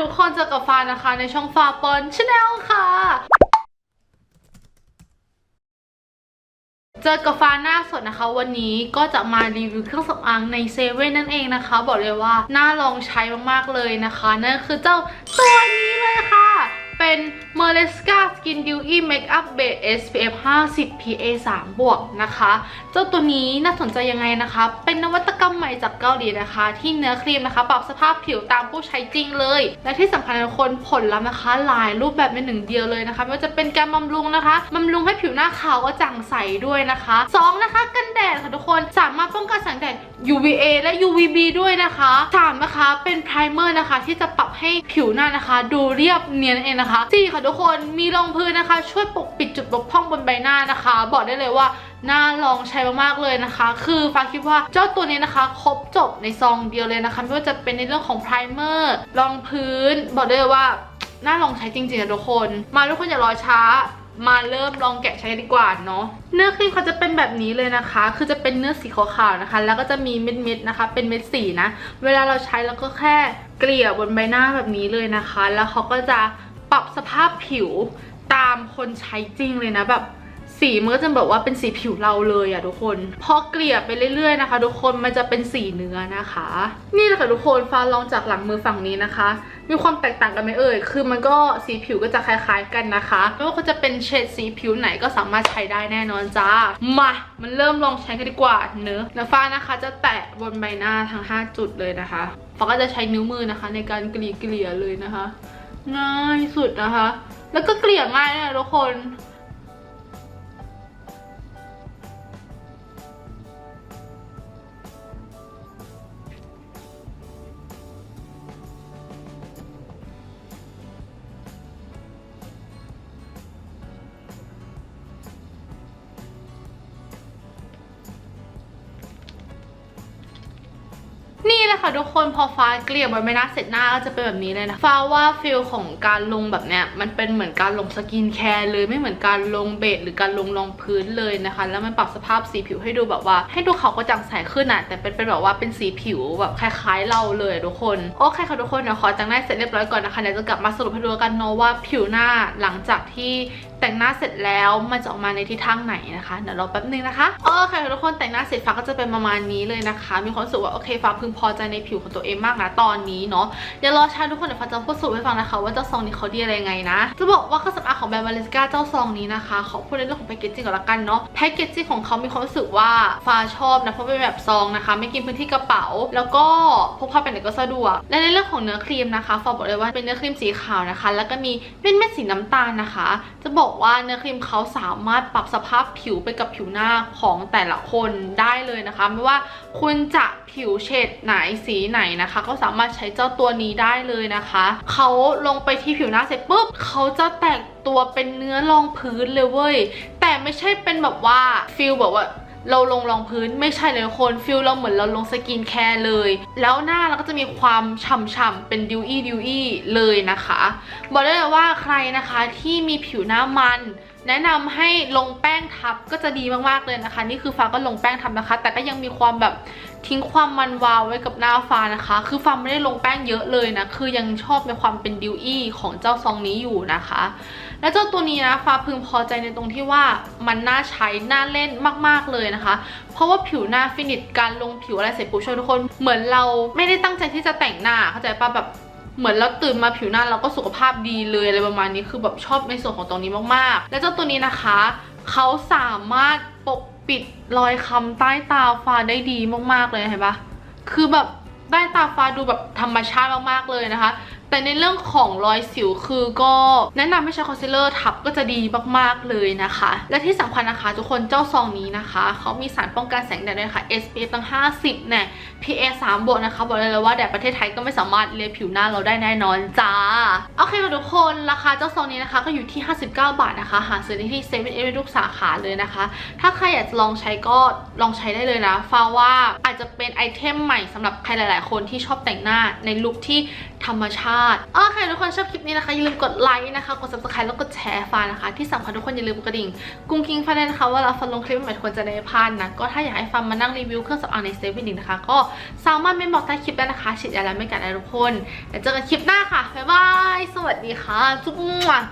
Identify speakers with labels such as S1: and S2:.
S1: ทุกคนเจอกับฟานะคะในช่องฟ้าปอนชาแนลค่ะเจอกับฟ้าหน้าสดนะคะ วันนี้ก็จะมารีวิวเครื่องสำอางในเซเว่นนั่นเองนะคะ บอกเลยว่าน่าลองใช้มากๆเลยนะคะ นั่นคือเจ้าตัวนี้เลยค่ะ เป็น m e r l e s c a Skin Dewy Makeup Base SPF 50 PA 3 บวกนะคะ เจ้าตัวนี้น่าสนใจยังไงนะคะ เป็นนวัตกรรมใหม่จากเกาหลีนะคะ ที่เนื้อครีมนะคะ ปรับสภาพผิวตามผู้ใช้จริงเลย และที่สำคัญทุกคนผลลัพธ์นะคะ หลายรูปแบบในหนึ่งเดียวเลยนะคะไม่ว่าจะเป็นการบำรุงนะคะบำรุงให้ผิวหน้าขาวก็จ่างใสด้วยนะคะสองนะคะกันแดดค่ะทุกคนสามารถป้องกันแสงแดด UVA และ UVB ด้วยนะคะสามนะคะเป็นไพรเมอร์นะคะที่จะปรับให้ผิวหน้านะคะ ดูเรียบเนียนนั่นเองนะคะสี่ค่ะทุกคนมีรองพื้นนะคะ ช่วยปกปิดจุดบกพร่องบนใบหน้านะคะ บอกได้เลยว่าน่าลองใช้มากๆเลยนะคะ คือฟ้าคิดว่าเจ้าตัวนี้นะคะ ครบจบในซองเดียวเลยนะคะ ไม่ว่าจะเป็นในเรื่องของไพรเมอร์รองพื้น บอกได้เลยว่าน่าลองใช้จริงๆนะทุกคน มาทุกคนอย่ารอช้ามาเริ่มลองแกะใช้ดีกว่าเนาะเนื้อครีมเขาจะเป็นแบบนี้เลยนะคะ คือจะเป็นเนื้อสีขาวๆนะคะ แล้วก็จะมีเม็ดๆนะคะ เป็นเม็ดสีนะ เวลาเราใช้แล้วก็แค่เกลี่ยบนใบหน้าแบบนี้เลยนะคะ แล้วเขาก็จะปรับสภาพผิว ตามคนใช้จริงเลยนะแบบสีมันก็จะแบบว่าเป็นสีผิวเราเลยอะทุกคนพอเกลี่ยไปเรื่อยๆนะคะ ทุกคนมันจะเป็นสีเนื้อนะคะ นี่แหละค่ะทุกคนฟ้าลองจากหลังมือฝั่งนี้นะคะ มีความแตกต่างกันไหมเอ่ยคือมันก็สีผิวก็จะคล้าย ๆ กันนะคะไม่ว่าเขาจะเป็นเฉดสีผิวไหนก็สามารถใช้ได้แน่นอนจ้ามามันเริ่มลองใช้กันดีกว่าเนอะแล้วฟ้านะคะ จะแตะบนใบหน้าทั้ง 5 จุดเลยนะคะฟ้าก็จะใช้นิ้วมือนะคะ ในการเกลี่ยเกลี่ยๆเลยนะคะ ง่ายสุดนะคะ แล้วก็เกลี่ยง่ายนะทุกคน แหละค่ะทุกคนพอฟ้าเกลี่ยบนใบหน้าเสร็จหน้าก็จะเป็นแบบนี้เลยนะฟ้าว่าฟิลของการลงแบบเนี้ยมันเป็นเหมือนการลงสกินแคร์เลยไม่เหมือนการลงเบสหรือการลงรองพื้นเลยนะคะ แล้วมันปรับสภาพสีผิวให้ดูแบบว่า ให้ดูเขากระจ่างใสขึ้นอะแต่เป็นเป็นแบบว่าเป็นสีผิวแบบคล้ายๆเราเลยทุกคนโอเคค่ะทุกคนเดี๋ยวขอแต่งหน้าเสร็จเรียบร้อยก่อนนะคะเดี๋ยวจะกลับมาสรุปให้ดูกันเนาะว่าผิวหน้าหลังจากที่ แต่งหน้าเสร็จแล้วมันจะออกมาในทิศทางไหนนะคะเดี๋ยวรอแป๊บนึงนะคะโอเคค่ะทุกคนแต่งหน้าเสร็จฟ้าก็จะเป็นประมาณนี้เลยนะคะ มีความรู้สึกว่าโอเคฟ้าพึงพอใจในผิวของตัวเองมากนะตอนนี้เนาะเดี๋ยวรอช้าทุกคนเดี๋ยวฟ้าจะพูดสรุปให้ฟังนะคะ ว่าเจ้าซองนี้เขาดีอะไรไงนะ จะบอกว่าเครื่องสำอางของแบรนด์มาเลสกาเจ้าซองนี้นะคะขอพูดในเรื่องของแพคเกจจิ้งก่อนละกันเนาะแพคเกจจิ้งของเขามีความรู้สึกว่าฟ้าชอบนะเพราะเป็นแบบซองนะคะ ไม่กินพื้นที่กระเป๋า แล้วก็พกพาไปไหนก็สะดวก และในเรื่องของเนื้อครีมนะคะฟ้าบอกเลยว่าเป็นเนื้อครีมสีขาวนะคะ แล้วก็มีเป็นเม็ดสีน้ำตาลนะคะ จะบอกว่าเนื้อครีมเขาสามารถปรับสภาพผิวไปกับผิวหน้าของแต่ละคนได้เลยนะคะ ไม่ว่าคุณจะผิวเฉดไหนสีไหนนะคะ ก็สามารถใช้เจ้าตัวนี้ได้เลยนะคะเขาลงไปที่ผิวหน้าเสร็จปุ๊บเขาจะแตกตัวเป็นเนื้อรองพื้นเลยเว้ยแต่ไม่ใช่เป็นแบบว่าฟิลแบบว่า เราลงรองพื้นไม่ใช่เลยคนฟิลเราเหมือนเราลงสกินแคร์เลย แล้วหน้าเราก็จะมีความฉ่ำๆเป็นดิวอี้ดิวอี้เลยนะคะ บอกได้เลยว่าใครนะคะที่มีผิวหน้ามัน แนะนำให้ลงแป้งทับก็จะดีมากๆเลยนะคะ นี่คือฟ้าก็ลงแป้งทับนะคะ แต่ก็ยังมีความแบบทิ้งความมันวาวไว้กับหน้าฟ้านะคะ คือฟ้าไม่ได้ลงแป้งเยอะเลยนะ คือยังชอบในความเป็นดิวอี้ของเจ้าซองนี้อยู่นะคะ แล้วเจ้าตัวนี้นะฟ้าพึงพอใจในตรงที่ว่ามันน่าใช้น่าเล่นมากๆเลยนะคะ เพราะว่าผิวหน้าฟินิชการลงผิวอะไรเสร็จปุ๊บชนทุกคนเหมือนเราไม่ได้ตั้งใจที่จะแต่งหน้าเข้าใจปะแบบ เหมือนเราตื่นมาผิวหน้าเราก็สุขภาพดีเลยอะไรประมาณนี้คือแบบชอบในส่วนของตรงนี้มากๆ แล้วเจ้าตัวนี้นะคะเขาสามารถปกปิดรอยคำใต้ตาฟ้าได้ดีมากๆเลยเห็นปะคือแบบใต้ตาฟ้าดูแบบธรรมชาติมากๆเลยนะคะ แต่ในเรื่องของรอยสิวคือก็แนะนำให้ใช้คอนซีลเลอร์ทับก็จะดีมากๆเลยนะคะ และที่สำคัญนะคะทุกคนเจ้าซองนี้นะคะเขามีสารป้องกันแสงแดดด้วยค่ะ SPF ตั้ง 50เนี่ย PA 3บวกนะคะบอกเลยเลยว่าแดดประเทศไทยก็ไม่สามารถเลียผิวหน้าเราได้แน่นอนจ้าโอเคค่ะทุกคนราคาเจ้าซองนี้นะคะก็อยู่ที่ 59 บาทนะคะหาซื้อได้ที่เซเว่นเอเวทุกสาขาเลยนะคะ ถ้าใครอยากจะลองใช้ก็ลองใช้ได้เลยนะฟ้าว่าอาจจะเป็นไอเทมใหม่สำหรับใครหลาย ๆ คนที่ชอบแต่งหน้าในลุคที่ ธรรมชาติโอเคทุกคนชอบคลิปนี้นะคะ อย่าลืมกดไลค์นะคะ กด subscribe แล้วกดแชร์ฟ้านะคะ ที่สำคัญทุกคนอย่าลืมกระดิ่ง กุ้งกิ้งฟ้าด้วยนะคะเวลาฟันลงคลิปใหม่ๆทุกคนจะได้พลาดนะ ก็ถ้าอยากให้ฟังมานั่งรีวิวเครื่องสำอางในเซเว่นอีกนะคะ ก็สามารถเมนบอกใต้คลิปได้นะคะฉีดยาแล้วไม่กัดนะทุกคนแล้วเจอกันคลิปหน้าค่ะบ๊ายบายสวัสดีค่ะจุ๊บ